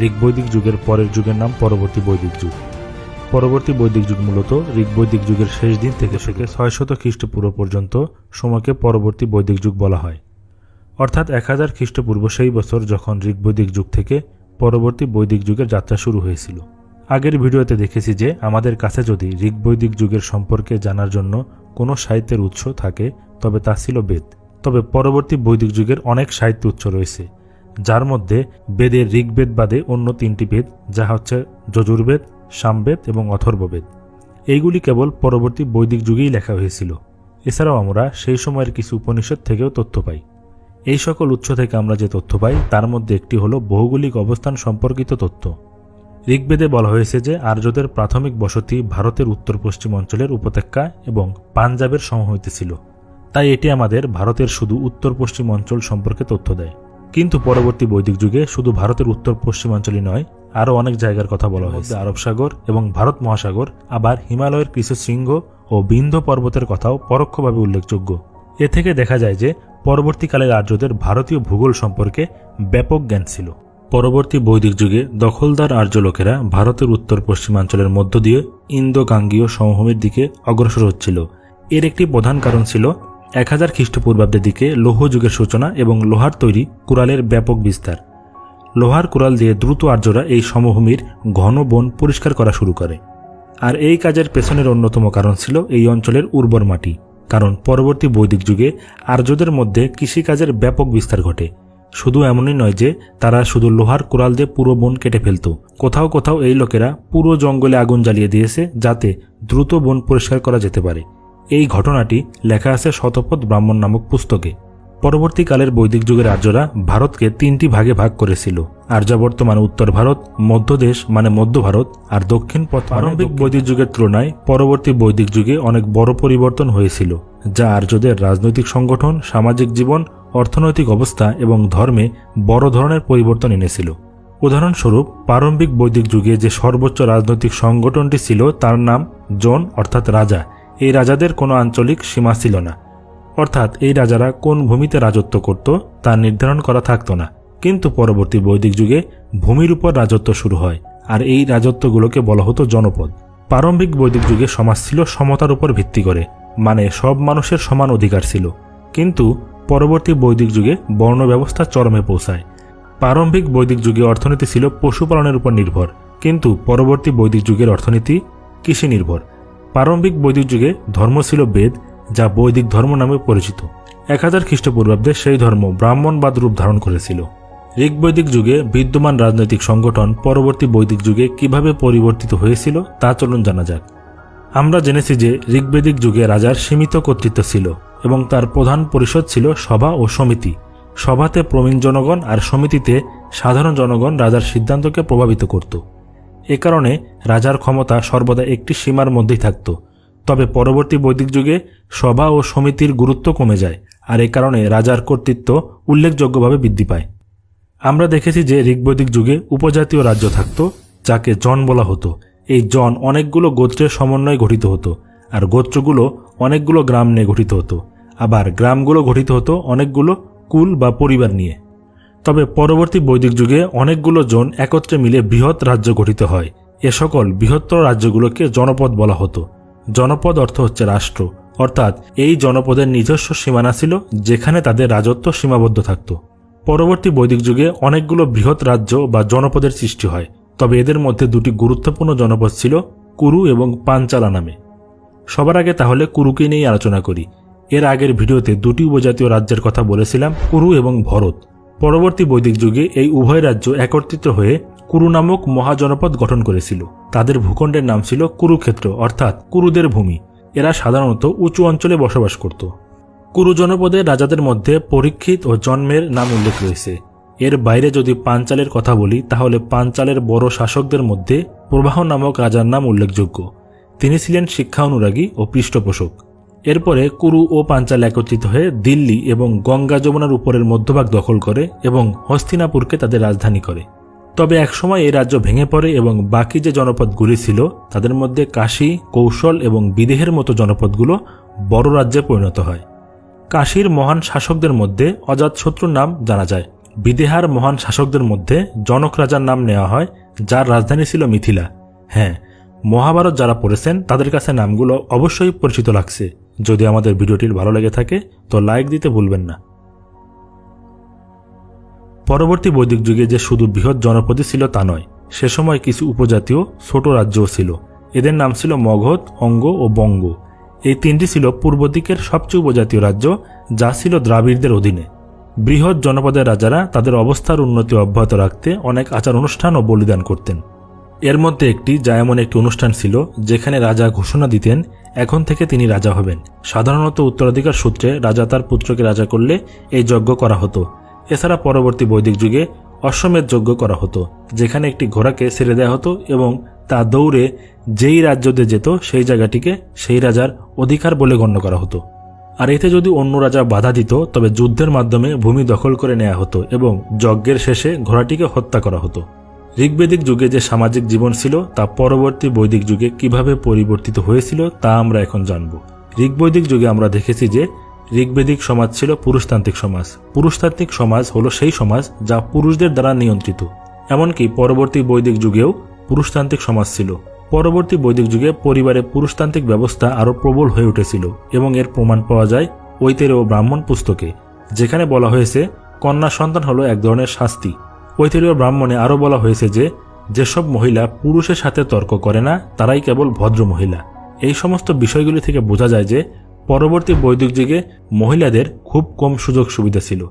ঋগ্বৈদিক যুগের পরের যুগের নাম পরবর্তী বৈদিক যুগ। পরবর্তী বৈদিক যুগ মূলত ঋগ্বৈদিক যুগের শেষ দিন থেকে থেকে ছয়শত খ্রিস্টপূর্ব পর্যন্ত সময়কে পরবর্তী বৈদিক যুগ বলা হয়। অর্থাৎ এক হাজার খ্রিস্টপূর্ব সেই বছর যখন ঋগ্বৈদিক যুগ থেকে পরবর্তী বৈদিক যুগের যাত্রা শুরু হয়েছিল। আগের ভিডিওতে দেখেছি যে আমাদের কাছে যদি ঋগ্বৈদিক যুগের সম্পর্কে জানার জন্য কোনো সাহিত্যের উৎস থাকে, তবে তা ছিল বেদ। তবে পরবর্তী বৈদিক যুগের অনেক সাহিত্য উৎস রয়েছে। যার মধ্যে বেদের ঋগ্বেদ বাদে অন্য তিনটি বেদ যা হচ্ছে যজুর্বেদ, সামবেদ এবং অথর্ববেদ। এইগুলি কেবল পরবর্তী বৈদিক যুগেই লেখা হয়েছিল। এছাড়াও আমরা সেই সময়ের কিছু উপনিষদ থেকেও তথ্য পাই। এই সকল উৎস থেকে আমরা যে তথ্য পাই, তার মধ্যে একটি হলো ভৌগোলিক অবস্থান সম্পর্কিত তথ্য। ঋগ্বেদে বলা হয়েছে যে আর্যদের প্রাথমিক বসতি ভারতের উত্তর পশ্চিম অঞ্চলের উপত্যকা এবং পাঞ্জাবের সম হইতে ছিল। তাই এটি আমাদের ভারতের শুধু উত্তর পশ্চিম অঞ্চল সম্পর্কে তথ্য দেয়। কিন্তু পরবর্তী বৈদিক যুগে শুধু ভারতের উত্তর পশ্চিমাঞ্চলই নয়, আরও অনেক জায়গার কথা বলা হয়েছে। আরব সাগর এবং ভারত মহাসাগর, আবার হিমালয়ের কিছু শৃঙ্গ ও বিন্ধ্য পর্বতের কথাও পরোক্ষভাবে উল্লেখযোগ্য। এ থেকে দেখা যায় যে, পরবর্তীকালের আর্যদের ভারতীয় ভূগোল সম্পর্কে ব্যাপক জ্ঞান ছিল। পরবর্তী বৈদিক যুগে দখলদার আর্য লোকেরা ভারতের উত্তর পশ্চিমাঞ্চলের মধ্য দিয়ে ইন্দো গাঙ্গীয় সমভূমির দিকে অগ্রসর হচ্ছিল। এর একটি প্রধান কারণ ছিল এক হাজার খ্রিস্টপূর্বাব্দের দিকে লৌহ যুগের সূচনা এবং লোহার তৈরি কুড়ালের ব্যাপক বিস্তার। লোহার কুড়াল দিয়ে দ্রুত আর্যরা এই সমভূমির ঘন বন পরিষ্কার করা শুরু করে। আর এই কাজের পেছনের অন্যতম কারণ ছিল এই অঞ্চলের উর্বর মাটি, কারণ পরবর্তী বৈদিক যুগে আর্যদের মধ্যে কৃষিকাজের ব্যাপক বিস্তার ঘটে। শুধু এমনই নয় যে, তারা শুধু লোহার কুড়াল দিয়ে পুরো বন কেটে ফেলত। কোথাও কোথাও এই লোকেরা পুরো জঙ্গলে আগুন জ্বালিয়ে দিয়েছে যাতে দ্রুত বন পরিষ্কার করা যেতে পারে। এই ঘটনাটি লেখা আছে শতপথ ব্রাহ্মণ নামক পুস্তকে। পরবর্তীকালের বৈদিক যুগের আর্যরা ভারতকে তিনটি ভাগে ভাগ করেছিল। আর্যাবর্ত মানে উত্তর ভারত মধ্যদেশ মানে মধ্য ভারত আর দক্ষিণ পথ প্রারম্ভিক বৈদিক যুগের তুলনায় পরবর্তী বৈদিক যুগে অনেক বড় পরিবর্তন হয়েছিল যা আর্যদের রাজনৈতিক সংগঠন সামাজিক জীবন অর্থনৈতিক অবস্থা এবং ধর্মে বড় ধরনের পরিবর্তন এনেছিল। উদাহরণস্বরূপ প্রারম্ভিক বৈদিক যুগে যে সর্বোচ্চ রাজনৈতিক সংগঠনটি ছিল তার নাম জন অর্থাৎ রাজা। এই রাজাদের কোনো আঞ্চলিক সীমা ছিল না। অর্থাৎ এই রাজারা কোন ভূমিতে রাজত্ব করত, তা নির্ধারণ করা থাকত না। কিন্তু পরবর্তী বৈদিক যুগে ভূমির উপর রাজত্ব শুরু হয়, আর এই রাজত্বগুলোকে বলা হতো জনপদ। প্রারম্ভিক বৈদিক যুগে সমাজ ছিল সমতার উপর ভিত্তি করে মানে সব মানুষের সমান অধিকার ছিল। কিন্তু পরবর্তী বৈদিক যুগে বর্ণ ব্যবস্থা চরমে পৌঁছায়। প্রারম্ভিক বৈদিক যুগে অর্থনীতি ছিল পশুপালনের উপর নির্ভর, কিন্তু পরবর্তী বৈদিক যুগের অর্থনীতি কৃষি নির্ভর প্রারম্ভিক বৈদিক যুগে ধর্ম ছিল বেদ, যা বৈদিক ধর্ম নামে পরিচিত। এক হাজার খ্রিস্টপূর্বাব্দে সেই ধর্ম ব্রাহ্মণবাদ রূপ ধারণ করেছিল। ঋগ্বৈদিক যুগে বিদ্যমান রাজনৈতিক সংগঠন পরবর্তী বৈদিক যুগে কীভাবে পরিবর্তিত হয়েছিল তা চলুন জানা যাক। আমরা জেনেছি যে ঋগ্বেদিক যুগে রাজার সীমিত কর্তৃত্ব ছিল এবং তার প্রধান পরিষদ ছিল সভা ও সমিতি। সভাতে প্রবীণ জনগণ আর সমিতিতে সাধারণ জনগণ রাজার সিদ্ধান্তকে প্রভাবিত করত। এ কারণে রাজার ক্ষমতা সর্বদা একটি সীমার মধ্যেই থাকত। তবে পরবর্তী বৈদিক যুগে সভা ও সমিতির গুরুত্ব কমে যায়, আর এ কারণে রাজার কর্তৃত্ব উল্লেখযোগ্যভাবে বৃদ্ধি পায়। আমরা দেখেছি যে ঋগ্বৈদিক যুগে উপজাতীয় রাজ্য থাকত, যাকে জন বলা হতো। এই জন অনেকগুলো গোত্রের সমন্বয়ে গঠিত হতো, আর গোত্রগুলো অনেকগুলো গ্রাম নিয়ে গঠিত হতো। আবার গ্রামগুলো গঠিত হতো অনেকগুলো কুল বা পরিবার নিয়ে। তবে পরবর্তী বৈদিক যুগে অনেকগুলো জন একত্রে মিলে বৃহৎ রাজ্য গঠিত হয়। এ সকল বৃহত্তর রাজ্যগুলোকে জনপদ বলা হতো। জনপদ অর্থ হচ্ছে রাষ্ট্র। অর্থাৎ এই জনপদের নিজস্ব সীমানা ছিল, যেখানে তাদের রাজত্ব সীমাবদ্ধ থাকত। পরবর্তী বৈদিক যুগে অনেকগুলো বৃহৎ রাজ্য বা জনপদের সৃষ্টি হয়। তবে এদের মধ্যে দুটি গুরুত্বপূর্ণ জনপদ ছিল কুরু এবং পাঞ্চালা নামে। সবার আগে তাহলে কুরুকে নিয়েই আলোচনা করি। এর আগের ভিডিওতে দুটি উপজাতীয় রাজ্যের কথা বলেছিলাম, কুরু এবং ভরত। পরবর্তী বৈদিক যুগে এই উভয় রাজ্য একত্রিত হয়ে কুরু নামক মহাজনপদ গঠন করেছিল। তাদের ভূখণ্ডের নাম ছিল কুরুক্ষেত্র, অর্থাৎ কুরুদের ভূমি। এরা সাধারণত উঁচু অঞ্চলে বসবাস করত। কুরু জনপদের রাজাদের মধ্যে পরীক্ষিত ও জন্মের নাম উল্লেখ রয়েছে। এর বাইরে যদি পাঞ্চালের কথা বলি, তাহলে পাঞ্চালের বড় শাসকদের মধ্যে প্রবাহ নামক রাজার নাম উল্লেখযোগ্য। তিনি ছিলেন শিক্ষা অনুরাগী ও পৃষ্ঠপোষক। এরপরে কুরু ও পাঞ্চাল একত্রিত হয়ে দিল্লি এবং গঙ্গা যমুনার উপরের মধ্যভাগ দখল করে এবং হস্তিনাপুরকে তাদের রাজধানী করে। তবে একসময় এই রাজ্য ভেঙে পড়ে এবং বাকি যে জনপদগুলি ছিল, তাদের মধ্যে কাশী, কৌশল এবং বিদেহের মতো জনপদগুলো বড় রাজ্যে পরিণত হয়। কাশীর মহান শাসকদের মধ্যে অজাতশত্রুর নাম জানা যায়। বিদেহার মহান শাসকদের মধ্যে জনক রাজার নাম নেওয়া হয়, যার রাজধানী ছিল মিথিলা। হ্যাঁ মহাভারত যারা পড়েছেন, তাদের কাছে নামগুলো অবশ্যই পরিচিত লাগছে। যদি আমাদের ভিডিওটি ভালো লেগে থাকে, তো লাইক দিতে ভুলবেন না। পরবর্তী বৈদিক যুগে যে শুধু বৃহৎ জনপদই ছিল তা নয়, সে সময় কিছু উপজাতীয় ছোট রাজ্যও ছিল। এদের নাম ছিল মগধ, অঙ্গ ও বঙ্গ। এই তিনটি ছিল পূর্ব দিকের সবচেয়ে উপজাতীয় রাজ্য, যা ছিল দ্রাবিড়দের অধীনে। বৃহৎ জনপদের রাজারা তাদের অবস্থার উন্নতি অব্যাহত রাখতে অনেক আচার অনুষ্ঠান ও বলিদান করতেন। এর মধ্যে একটি, যা এমন একটি অনুষ্ঠান ছিল, যেখানে রাজা ঘোষণা দিতেন এখন থেকে তিনি রাজা হবেন। সাধারণত উত্তরাধিকার সূত্রে রাজা তার পুত্রকে রাজা করলে এই যজ্ঞ করা হতো। এছাড়া পরবর্তী বৈদিক যুগে অশ্বমেধ যজ্ঞ করা হতো, যেখানে একটি ঘোড়াকে ছেড়ে দেওয়া হতো এবং তা দৌড়ে যেই রাজ্যতে যেত, সেই জায়গাটিকে সেই রাজার অধিকার বলে গণ্য করা হতো। আর এতে যদি অন্য রাজা বাধা দিত, তবে যুদ্ধের মাধ্যমে ভূমি দখল করে নেওয়া হতো এবং যজ্ঞের শেষে ঘোড়াটিকে হত্যা করা হতো। ঋগ্বেদিক যুগে যে সামাজিক জীবন ছিল, তা পরবর্তী বৈদিক যুগে কীভাবে পরিবর্তিত হয়েছিল, তা আমরা এখন জানব। ঋগ্বৈদিক যুগে আমরা দেখেছি যে, ঋগ্বেদিক সমাজ ছিল পুরুষতান্ত্রিক সমাজ। পুরুষতান্ত্রিক সমাজ হলো সেই সমাজ যা পুরুষদের দ্বারা নিয়ন্ত্রিত। এমনকি পরবর্তী বৈদিক যুগেও পুরুষতান্ত্রিক সমাজ ছিল। পরবর্তী বৈদিক যুগে পরিবারে পুরুষতান্ত্রিক ব্যবস্থা আরও প্রবল হয়ে উঠেছিল এবং এর প্রমাণ পাওয়া যায় ঐতের ও ব্রাহ্মণ পুস্তকে, যেখানে বলা হয়েছে, কন্যা সন্তান হলো এক ধরনের শাস্তি। ঐতেরীয় ব্রাহ্মণে আরও বলা হয়েছে যে, যেসব মহিলা পুরুষের সাথে তর্ক করে না, তারাই কেবল ভদ্র মহিলা। এই সমস্ত বিষয়গুলি থেকে বোঝা যায় যে, পরবর্তী বৈদিক যুগে মহিলাদের খুব কম সুযোগ সুবিধা ছিল।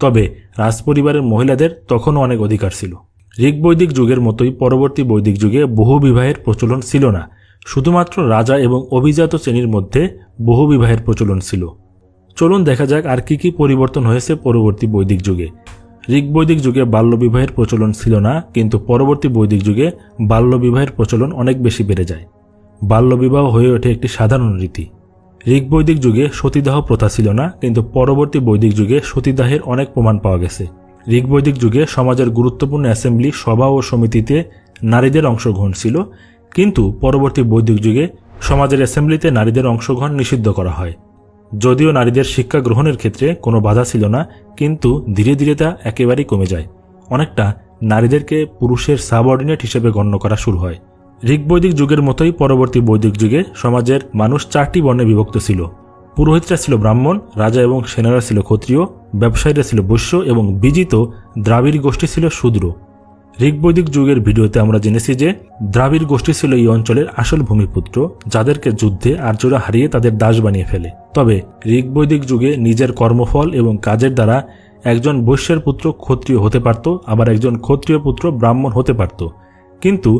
তবে রাজপরিবারের মহিলাদের তখনও অনেক অধিকার ছিল। ঋগ্বৈদিক যুগের মতোই পরবর্তী বৈদিক যুগে বহু বিবাহের প্রচলন ছিল না। শুধুমাত্র রাজা এবং অভিজাত শ্রেণির মধ্যে বহু বিবাহের প্রচলন ছিল। চলুন দেখা যাক আর কি কি পরিবর্তন হয়েছে পরবর্তী বৈদিক যুগে। ঋগ্বৈদিক যুগে বাল্যবিবাহের প্রচলন ছিল না, কিন্তু পরবর্তী বৈদিক যুগে বাল্যবিবাহের প্রচলন অনেক বেশি বেড়ে যায়। বাল্যবিবাহ হয়ে ওঠে একটি সাধারণ রীতি। ঋগ্বৈদিক যুগে সতীদাহ প্রথা ছিল না, কিন্তু পরবর্তী বৈদিক যুগে সতীদাহের অনেক প্রমাণ পাওয়া গেছে। ঋগ্বৈদিক যুগে সমাজের গুরুত্বপূর্ণ অ্যাসেম্বলি, সভা ও সমিতিতে নারীদের অংশগ্রহণ ছিল, কিন্তু পরবর্তী বৈদিক যুগে সমাজের অ্যাসেম্বলিতে নারীদের অংশগ্রহণ নিষিদ্ধ করা হয়। যদিও নারীদের শিক্ষা গ্রহণের ক্ষেত্রে কোনো বাধা ছিল না, কিন্তু ধীরে ধীরে তা একেবারেই কমে যায়। অনেকটা নারীদেরকে পুরুষের সাবঅর্ডিনেট হিসেবে গণ্য করা শুরু হয়। ঋগ্বৈদিক যুগের মতোই পরবর্তী বৈদিক যুগে সমাজের মানুষ চারটি বর্ণে বিভক্ত ছিল। পুরোহিতরা ছিল ব্রাহ্মণ, রাজা এবং সেনারা ছিল ক্ষত্রিয়, ব্যবসায়ীরা ছিল বৈশ্য এবং বিজিত দ্রাবিড় গোষ্ঠী ছিল শূদ্র। ঋগ্বৈদিক যুগের ভিডিওতে আমরা জেনেছি যে দ্রাবিড় গোষ্ঠী ছিল এই অঞ্চলের আসল ভূমিপুত্র, যাদেরকে যুদ্ধে আর্যরা হারিয়ে তাদের দাস বানিয়ে ফেলে। তবে ঋগ্বৈদিক যুগে নিজের কর্মফল এবং কাজের দ্বারা একজন বৈশ্যের পুত্র ক্ষত্রিয় হতে পারত, আবার একজন ক্ষত্রিয় পুত্র ব্রাহ্মণ হতে পারত। কিন্তু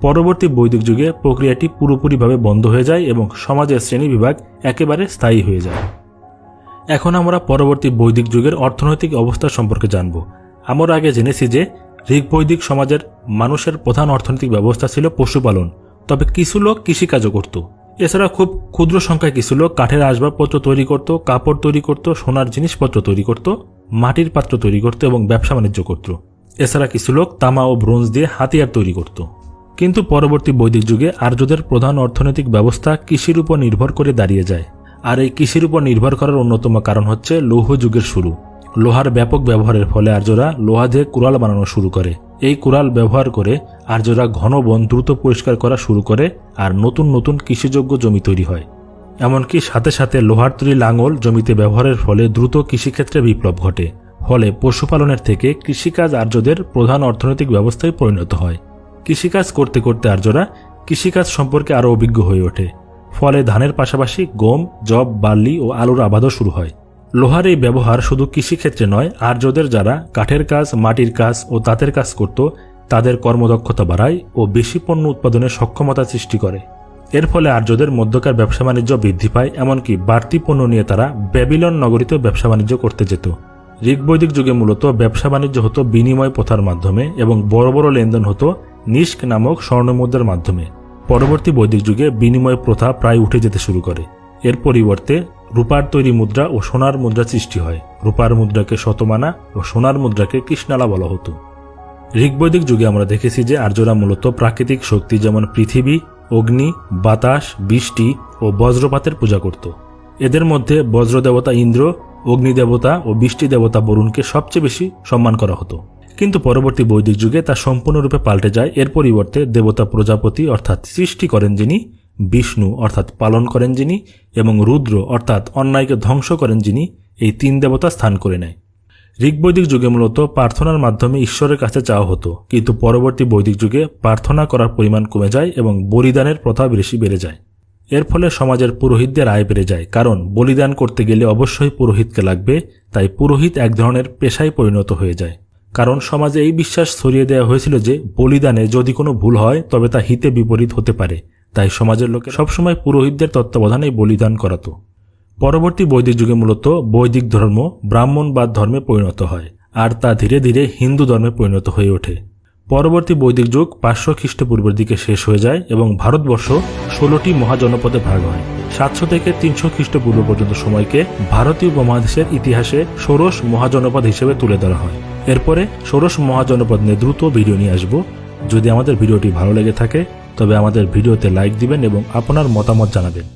পরবর্তী বৈদিক যুগে প্রক্রিয়াটি পুরোপুরিভাবে বন্ধ হয়ে যায় এবং সমাজের শ্রেণীবিভাগ একেবারে স্থায়ী হয়ে যায়। এখন আমরা পরবর্তী বৈদিক যুগের অর্থনৈতিক অবস্থা সম্পর্কে জানব। আমরা আগে জেনেছি যে ঋগ্বৈদিক সমাজের মানুষের প্রধান অর্থনৈতিক ব্যবস্থা ছিল পশুপালন। তবে কিছু লোক কৃষিকাজও করত। এছাড়া খুব ক্ষুদ্র সংখ্যায় কিছু লোক কাঠের আসবাবপত্র তৈরি করত, কাপড় তৈরি করত, সোনার জিনিসপত্র তৈরি করত, মাটির পাত্র তৈরি করত এবং ব্যবসা বাণিজ্য করত। এছাড়া কিছু লোক তামা ও ব্রোঞ্জ দিয়ে হাতিয়ার তৈরি করত। কিন্তু পরবর্তী বৈদিক যুগে আর্যদের প্রধান অর্থনৈতিক ব্যবস্থা কৃষির উপর নির্ভর করে দাঁড়িয়ে যায়। আর এই কৃষির উপর নির্ভর করার অন্যতম কারণ হচ্ছে লৌহ যুগের শুরু। লোহার ব্যাপক ব্যবহারের ফলে আর্যরা লোহা দিয়ে কুড়াল বানানো শুরু করে। এই কুড়াল ব্যবহার করে আর্যরা ঘন বন দ্রুত পরিষ্কার করা শুরু করে আর নতুন নতুন কৃষিযোগ্য জমি তৈরি হয়। এমনকি সাথে সাথে লোহার তৈরি লাঙল জমিতে ব্যবহারের ফলে দ্রুত কৃষিক্ষেত্রে বিপ্লব ঘটে। ফলে পশুপালনের থেকে কৃষিকাজ আর্যদের প্রধান অর্থনৈতিক ব্যবস্থায় পরিণত হয়। কৃষিকাজ করতে করতে আর্যরা কৃষিকাজ সম্পর্কে আরও অভিজ্ঞ হয়ে ওঠে। ফলে ধানের পাশাপাশি গম জব বার্লি ও আলুর আবাদও শুরু হয়। লোহার এই ব্যবহার শুধু কৃষিক্ষেত্রে নয়, আর্যদের যারা কাঠের কাজ, মাটির কাজ ও তাঁতের কাজ করত, তাদের কর্মদক্ষতা বাড়ায় ও বেশি পণ্য উৎপাদনের সক্ষমতা সৃষ্টি করে। এর ফলে আর্যদের মধ্যকার ব্যবসা বাণিজ্য বৃদ্ধি পায়, এমনকি বাড়তি পণ্য নিয়ে তারা ব্যাবিলন নগরীতে ব্যবসা বাণিজ্য করতে যেত। ঋগ্বৈদিক যুগে মূলত ব্যবসা বাণিজ্য হতো বিনিময় প্রথার মাধ্যমে এবং বড় বড় লেনদেন হতো নিষ্ক নামক স্বর্ণমুদ্রার মাধ্যমে। পরবর্তী বৈদিক যুগে বিনিময় প্রথা প্রায় উঠে যেতে শুরু করে। এর পরিবর্তে রূপার তৈরি মুদ্রা ও সোনার মুদ্রা সৃষ্টি হয়। রূপার মুদ্রাকে শতমানা ও সোনার মুদ্রাকে কৃষ্ণালা বলা হতো। ঋগ্বৈদিক যুগে আমরা দেখেছি যে আর্যরা মূলত প্রাকৃতিক শক্তি যেমন পৃথিবী, অগ্নি, বাতাস, বৃষ্টি ও বজ্রপাতের পূজা করত। এদের মধ্যে বজ্রদেবতা ইন্দ্র ও অগ্নি দেবতা ও বৃষ্টি দেবতা বরুণকে সবচেয়ে বেশি সম্মান করা হতো। কিন্তু পরবর্তী বৈদিক যুগে তা সম্পূর্ণরূপে পাল্টে যায়। এর পরিবর্তে দেবতা প্রজাপতি অর্থাৎ সৃষ্টি করেন যিনি বিষ্ণু অর্থাৎ পালন করেন যিনি এবং রুদ্র অর্থাৎ অন্যায়কে ধ্বংস করেন যিনি, এই তিন দেবতা স্থান করে নেয়। ঋগ্বৈদিক যুগে মূলত প্রার্থনার মাধ্যমে ঈশ্বরের কাছে চাওয়া হতো, কিন্তু পরবর্তী বৈদিক যুগে প্রার্থনা করার পরিমাণ কমে যায় এবং বলিদানের প্রথা বেশি বেড়ে যায়। এর ফলে সমাজের পুরোহিতদের আয় বেড়ে যায়, কারণ বলিদান করতে গেলে অবশ্যই পুরোহিতকে লাগবে, তাই পুরোহিত এক ধরনের পেশায় পরিণত হয়ে যায়। কারণ সমাজে এই বিশ্বাস ছড়িয়ে দেওয়া হয়েছিল যে বলিদানে যদি কোনো ভুল হয়, তবে তা হিতে বিপরীত হতে পারে। তাই সমাজের লোকে সবসময় পুরোহিতদের তত্ত্বাবধানে বলিদান করাতো। পরবর্তী বৈদিক যুগে মূলত বৈদিক ধর্ম ব্রাহ্মণবাদ ধর্মে পরিণত হয়, আর তা ধীরে ধীরে হিন্দু ধর্মে পরিণত হয়ে ওঠে। পরবর্তী বৈদিক যুগ পাঁচশো খ্রিস্টপূর্বের দিকে শেষ হয়ে যায় এবং ভারতবর্ষ ষোলোটি মহাজনপদে ভাগ হয়। সাতশো থেকে তিনশো খ্রিস্টপূর্ব পর্যন্ত সময়কে ভারতীয় উপমহাদেশের ইতিহাসে ষোড়শ মহাজনপদ হিসেবে তুলে ধরা হয়। এরপরে ষোড়শ মহাজনপদ নিয়ে দ্রুত ভিডিও নিয়ে আসব। যদি আমাদের ভিডিওটি ভালো লেগে থাকে তবে আমাদের ভিডিওতে লাইক দিবেন এবং আপনার মতামত জানাবেন।